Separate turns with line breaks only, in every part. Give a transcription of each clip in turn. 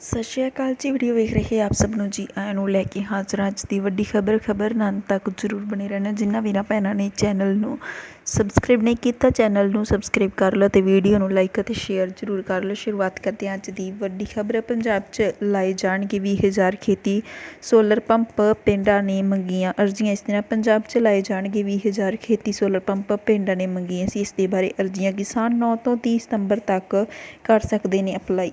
ਸਤਿ ਸ਼੍ਰੀ ਅਕਾਲ ਜੀ ਵੀਡੀਓ ਵੇਖ ਰਹੇ ਆਪ ਸਭ ਨੂੰ ਜੀ। ਆਇਆਂ ਨੂੰ ਲੈ ਕੇ ਹਾਜ਼ਰ ਅੱਜ ਦੀ ਵੱਡੀ ਖਬਰ। ਖਬਰ ਨਾਲ ਤੱਕ ਜ਼ਰੂਰ ਬਣੇ ਰਹਿਣਾ। ਜਿਨ੍ਹਾਂ ਵੀਰਾਂ ਭੈਣਾਂ ਨੇ ਚੈਨਲ ਨੂੰ ਸਬਸਕ੍ਰਾਈਬ ਨਹੀਂ ਕੀਤਾ ਚੈਨਲ ਨੂੰ ਸਬਸਕ੍ਰਾਈਬ ਕਰ ਲਓ ਤੇ ਵੀਡੀਓ ਨੂੰ ਲਾਈਕ ਅਤੇ ਸ਼ੇਅਰ ਜ਼ਰੂਰ ਕਰ ਲਓ। ਸ਼ੁਰੂਆਤ ਕਰਦੇ ਹਾਂ ਅੱਜ ਦੀ ਵੱਡੀ ਖਬਰ। ਪੰਜਾਬ 'ਚ ਲਾਏ ਜਾਣਗੇ 20000 ਖੇਤੀ। ਸੋਲਰ ਪੰਪ ਪਿੰਡਾਂ ਨੇ ਮੰਗੀਆਂ ਅਰਜ਼ੀਆਂ। ਇਸ ਤਰ੍ਹਾਂ ਪੰਜਾਬ 'ਚ ਲਾਏ ਜਾਣਗੇ 20000 ਖੇਤੀ। ਸੋਲਰ ਪੰਪ ਪਿੰਡਾਂ ਨੇ ਮੰਗੀਆਂ ਸੀ। ਇਸ ਦੇ ਬਾਰੇ ਅਰਜ਼ੀਆਂ ਕਿਸਾਨ 9 ਤੋਂ 30 ਸਤੰਬਰ ਤੱਕ ਕਰ ਸਕਦੇ ਨੇ ਅਪਲਾਈ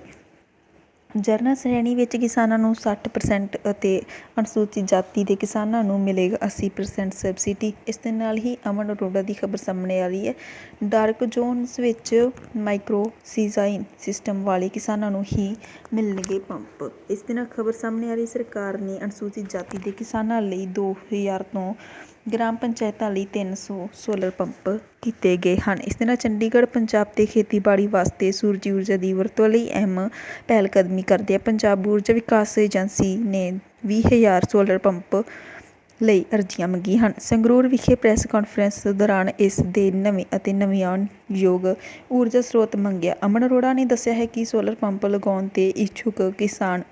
ਜਰਨਲ ਸ਼੍ਰੇਣੀ ਵਿੱਚ ਕਿਸਾਨਾਂ ਨੂੰ 60% ਅਤੇ ਅਨੁਸੂਚਿਤ ਜਾਤੀ ਦੇ ਕਿਸਾਨਾਂ ਨੂੰ ਮਿਲੇਗਾ 80% ਸਬਸਿਡੀ। ਇਸ ਦੇ ਨਾਲ ਹੀ ਅਮਨ ਅਰੋੜਾ ਦੀ ਖਬਰ ਸਾਹਮਣੇ ਆ ਰਹੀ ਹੈ। ਡਾਰਕ ਜ਼ੋਨਸ ਵਿੱਚ ਮਾਈਕਰੋ ਸੀਜ਼ਾਈਨ ਸਿਸਟਮ ਵਾਲੇ ਕਿਸਾਨਾਂ ਨੂੰ ਹੀ ਮਿਲਣਗੇ ਪੰਪ। ਇਸ ਦੇ ਨਾਲ ਖਬਰ ਸਾਹਮਣੇ ਆ ਰਹੀ ਸਰਕਾਰ ਨੇ ਅਨੁਸੂਚਿਤ ਜਾਤੀ ਦੇ ਕਿਸਾਨਾਂ ਲਈ ਦੋ ਹਜ਼ਾਰ ਤੋਂ ਗ੍ਰਾਮ ਪੰਚਾਇਤਾਂ ਲਈ 300 ਸੋਲਰ ਪੰਪ ਕੀਤੇ ਗਏ ਹਨ। ਇਸ ਦੇ ਨਾਲ ਚੰਡੀਗੜ੍ਹ, ਪੰਜਾਬ ਦੇ ਖੇਤੀਬਾੜੀ ਵਾਸਤੇ ਸੂਰਜੀ ਊਰਜਾ ਦੀ ਵਰਤੋਂ ਲਈ ਅਹਿਮ ਪਹਿਲਕਦਮੀ ਕਰਦੇ ਆ। ਪੰਜਾਬ ਊਰਜਾ ਵਿਕਾਸ ਏਜੰਸੀ ਨੇ ਵੀਹ ਹਜ਼ਾਰ ਸੋਲਰ ਪੰਪ ਲਈ ਅਰਜ਼ੀਆਂ ਮੰਗੀਆਂ ਹਨ। ਸੰਗਰੂਰ ਵਿਖੇ ਪ੍ਰੈਸ ਕਾਨਫਰੰਸ ਦੌਰਾਨ ਇਸ ਦੇ ਨਵੇਂ ਅਤੇ ਨਵਿਆਣਯੋਗ ਊਰਜਾ ਸਰੋਤ ਮੰਗਿਆ। ਅਮਨ ਅਰੋੜਾ ਨੇ ਦੱਸਿਆ ਹੈ ਕਿ ਸੋਲਰ ਪੰਪ ਲਗਾਉਣ ਤੇ ਇੱਛੁਕ ਕਿਸਾਨ,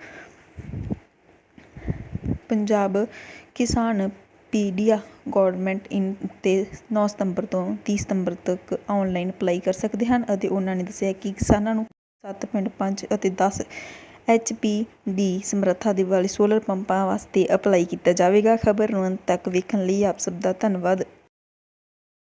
ਪੰਜਾਬ ਕਿਸਾਨ ਪੀਡੀਆ ਗੌਰਮੈਂਟ ਇਨ ਤੇ ਨੌ ਸਤੰਬਰ ਤੋਂ ਤੀਹ ਸਤੰਬਰ ਤੱਕ ਔਨਲਾਈਨ ਅਪਲਾਈ ਕਰ ਸਕਦੇ ਹਨ ਅਤੇ ਉਹਨਾਂ ਨੇ ਦੱਸਿਆ ਕਿ ਕਿਸਾਨਾਂ ਨੂੰ 7.5 ਅਤੇ ਦਸ 10 ਐਚਪੀ ਦੀ ਸਮਰੱਥਾ ਦੇ ਵਾਲੇ ਸੋਲਰ ਪੰਪਾਂ ਵਾਸਤੇ ਅਪਲਾਈ ਕੀਤਾ ਜਾਵੇਗਾ। ਖਬਰ ਨੂੰ ਅੰਤ ਤੱਕ ਵੇਖਣ ਲਈ ਆਪ ਸਭ ਦਾ ਧੰਨਵਾਦ।